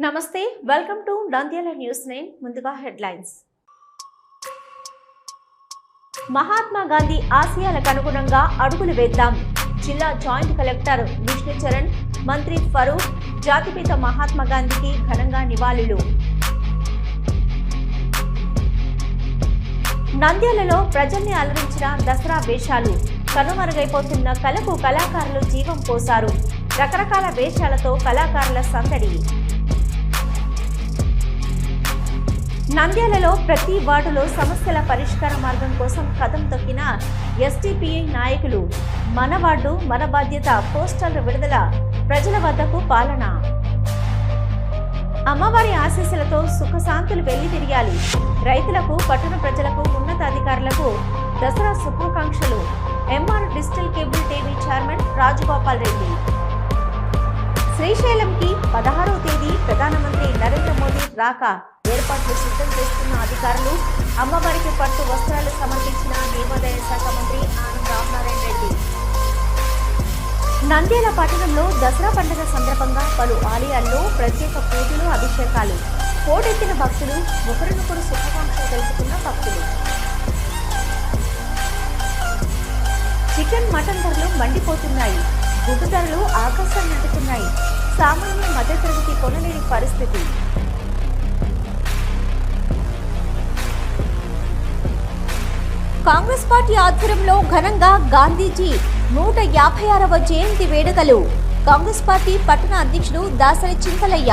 నమస్తే welcome to Nandyal news nine ముందుగా headlines Mahatma Gandhi ఆశయాలకు అనుగుణంగా అడుగులు వేద్దాం. జిల్లా జాయింట్ కలెక్టర్ విష్ణు చరణ్ మంత్రి ఫరూక్ జాతిపిత మహాత్మా గాంధీకి ఘనంగా నివాళులు. నంద్యాలలో ప్రజల్ని అలరించిన దసరా వేషాలు. కనుమరుగైపోతున్న కళకు కళాకారులు జీవం పోశారు. రకరకాల వేషాలతో కళాకారుల సందడి. నంద్యాలలో ప్రతి వార్డులో సమస్యల పరిష్కార మార్గం కోసం కథం తొక్కిన ఎస్టీపీఐ నాయకులు. మన వార్డు మన బాధ్యత పోస్టర్ల విడుదల ప్రజల వద్దకు పాలన. అమ్మవారి ఆశీస్సులతో సుఖశాంతులు వెళ్ళి తిరిగాలి. రైతులకు పట్టణ ప్రజలకు ఉన్నతాధికారులకు దసరా శుభాకాంక్షలు. MR digital cable TV chairman Rajagopal Reddy. శ్రీశైలంకి పదహారవ తేదీ ప్రధానమంత్రి నరేంద్ర మోదీ రాక. ఏర్పాట్లు సిద్ధం చేస్తున్న అధికారులు అమ్మవారికి పట్టు వస్త్రాలు సమర్పించిన దేవాదాయ శాఖ మంత్రి ఆనంద్ రామనారాయణ రెడ్డి. నంద్యాల పట్టణంలో దసరా పండుగ సందర్భంగా పలు ఆలయాల్లో ప్రత్యేక పూజలు అభిషేకాలు. పోటెత్తిన భక్తులు ఒకరినొకరు శుభాకాంక్షలు తెలుసుకున్న భక్తులు. చికెన్ మటన్ ధరలు మండిపోతున్నాయి. గుడ్డు ధరలు ఆకాశం అంటుతున్నాయి. సామాన్య మధ్యతరగతి కొనలేని పరిస్థితి. కాంగ్రెస్ పార్టీ ఆధ్వర్యంలో ఘనంగా గాంధీజీ నూట యాభై ఆరవ జయంతి వేడుకలు. కాంగ్రెస్ పార్టీ పట్టణ అధ్యక్షుడు దాసరి చింతలయ్య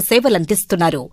సేవలందిస్తున్నారు.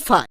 five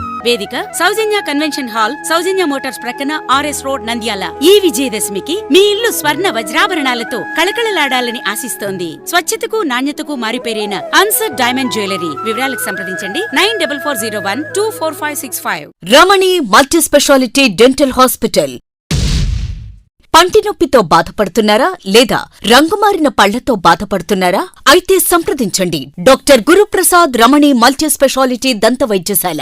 వేదిక Soujanya convention hall Soujanya motors ప్రక్కన ఆర్ఎస్ రోడ్ నంద్యాల. ఈ విజయదశమికి మీ ఇల్లు స్వర్ణ వజ్రాభరణాలతో కళకళలాడాలని ఆశిస్తోంది. స్వచ్ఛతకు నాణ్యతకు మారిపేరైన అన్సర్ డైమండ్ జ్యువెలరీ. వివరాలకు సంప్రదించండి nine double four zero one two four five six five. Ramani multi speciality dental hospital. పంటి నొప్పితో బాధపడుతున్నారా లేదా రంగుమారిన పళ్ళతో బాధపడుతున్నారా? అయితే సంప్రదించండి. Doctor Guruprasad Ramani multi speciality దంత వైద్యశాల